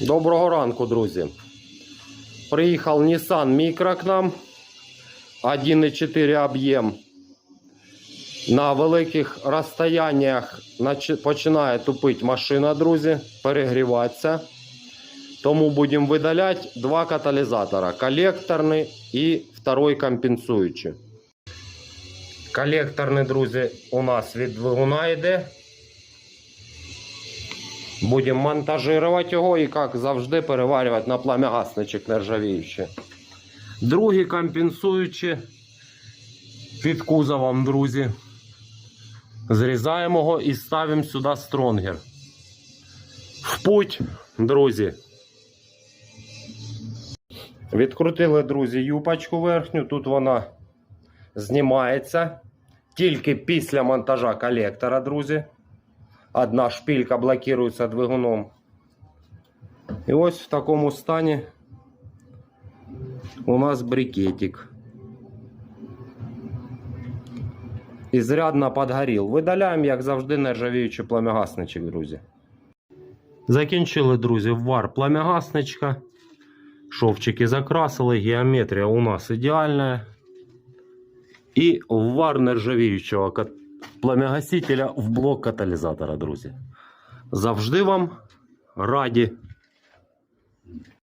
Доброго ранку, друзі. Приїхав Nissan Micra к нам. 1,4 об'єм. На великих розстояннях починає тупити машина, друзі, перегріватися. Тому будемо видаляти два каталізатора: колекторний і второй компенсуючий. Колекторний, друзі, у нас від двигуна йде. Будемо монтажувати його і, як завжди, переварювати на пламягасничок нержавіючий. Другі компенсуючі під кузовом, друзі. Зрізаємо його і ставимо сюди стронгер. В путь, друзі. Відкрутили, друзі, юпочку верхню. Тут вона знімається тільки після монтажа колектора, друзі. Одна шпилька блокується двигуном. І ось в такому стані у нас брикетик. Ізрядно підгорів. Видаляємо, як завжди, нержавіючий пламягасничок, друзі. Закінчили, друзі, вар пламягасничка. Шовчики закрасили, геометрія у нас ідеальна. І вар нержавіючого пламягасителя в блок каталізатора, друзі. Завжди вам раді.